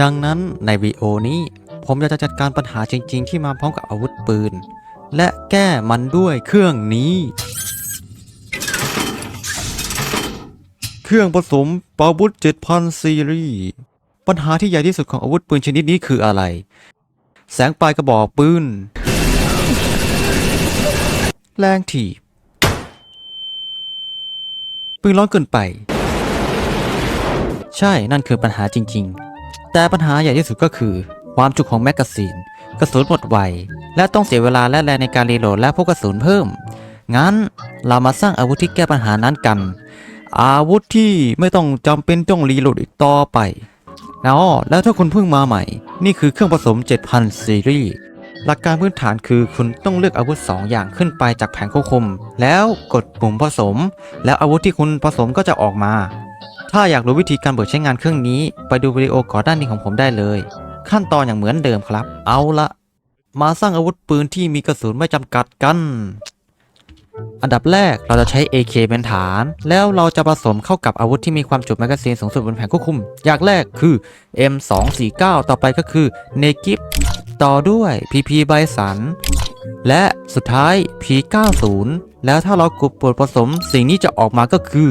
ดังนั้นในวีดีโอนี้ผมอยากจะจัดการปัญหาจริง ๆ ที่มาพร้อมกับอาวุธปืน และแก้มันด้วยเครื่องนี้ เครื่องผสมปาวุธ7,000 ซีรีส์ปัญหาที่ใหญ่ที่สุดของอาวุธปืนชนิดนี้คืออะไร แสงปลายกระบอกปืน แรงถีบปืนร้อนเกินไป ใช่นั่นคือปัญหาจริง ๆ แต่ปัญหาใหญ่ที่สุดก็คือ ความจุของแมกกาซีน กระสุนหมดไว และต้องเสียเวลาและแรงในการรีโหลดและพกกระสุนเพิ่ม งั้นเรามาสร้างอาวุธที่แก้ปัญหานั้นกัน อาวุธที่ไม่ต้องจำเป็นต้องรีโหลดอีกต่อไปแล้วแล้วถ้าคุณเพิ่งมาใหม่ นี่คือเครื่องผสม 7,000 ซีรีส์หลักการพื้นฐานคือคุณต้องเลือกอาวุธ 2 อย่างขึ้นไปจากแผงควบคุม แล้วกดปุ่มผสม แล้วอาวุธที่คุณผสมก็จะออกมา ถ้าอยากรู้วิธีการเปิดใช้งานเครื่องนี้ ไปดูวิดีโอก่อนด้านนี้ของผมได้เลย ขั้นตอนอย่างเหมือนเดิมครับ เอาละมาสร้างอาวุธปืนที่มีกระสุนไม่จำกัดกัน อันดับแรกเราจะใช้ AK เป็นฐาน แล้วเราจะผสมเข้ากับอาวุธที่มีความจุแมกกาซีนสูงสุดบนแผงควบคุม อย่างแรกคือ M249 ต่อไปก็คือ n e g i p ต่อด้วย PP ไบสันและสุดท้าย P90 แล้วถ้าเรากดปวดผสมสิ่งนี้จะออกมาก็คือ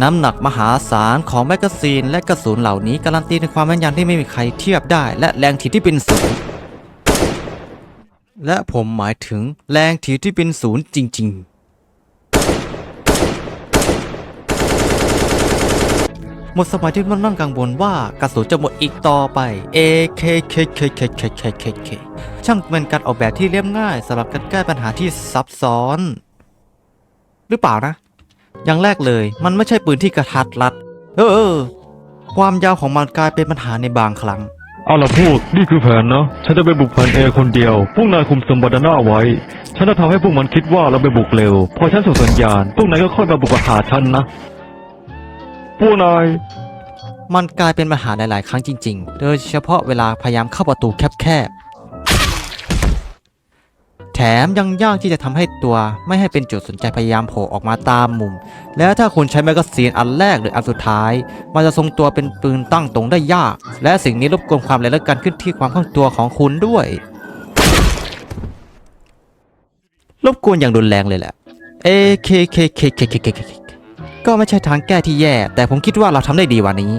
น้ำหนักมหาศาลของแมกกาซีนและกระสุนเหล่านี้การันตีในความแม่นยำที่ไม่มีใครเทียบได้ และแรงถีบที่เป็นศูนย์และผมหมายถึงแรงถีบที่เป็นศูนย์จริง ๆหมดสมัยที่มันนั่งกังวลว่ากระสุนจะหมดอีกต่อไป AK K K K K K K K ช่างเป็นการออกแบบที่เรียบง่ายสำหรับการแก้ปัญหาที่ซับซ้อน หรือเปล่านะ อย่างแรกเลย มันไม่ใช่ปืนที่กระทัดรัดเออเออ ความยาวของมันกลายเป็นปัญหาในบางครั้ง เอาล่ะพวกนี่คือแผนนะ ฉันจะไปบุกแผนเอคนเดียว พวกนายคุมสมบัติหน้าไว้ ฉันจะทำให้พวกมันคิดว่าเราไปบุกเร็ว พอฉันส่งสัญญาณ พวกนายก็ค่อยมาบุกหาฉันนะ พวกนาย มันกลายเป็นปัญหาหลาย ๆ ครั้งจริง ๆ โดยเฉพาะเวลาพยายามเข้าประตูแคบๆแถ มยังยากที่จะทำให้ตัวไม่ให้เป็นจุดสนใจพยายามโผล่ออกมาตามมุม แล้วถ้าคุณใช้แมกกาซีนอันแรกหรืออันสุดท้าย มันจะทรงตัวเป็นปืนตั้งตรงได้ยาก และสิ่งนี้รบกวนความเร็วและการขึ้นที่ความคล่องตัวของคุณด้วยรบกวนอย่างรุนแรงเลยแหละ A K K K K K K K ก็ไม่ใช่ทางแก้ที่แย่ แต่ผมคิดว่าเราทำได้ดีกว่านี้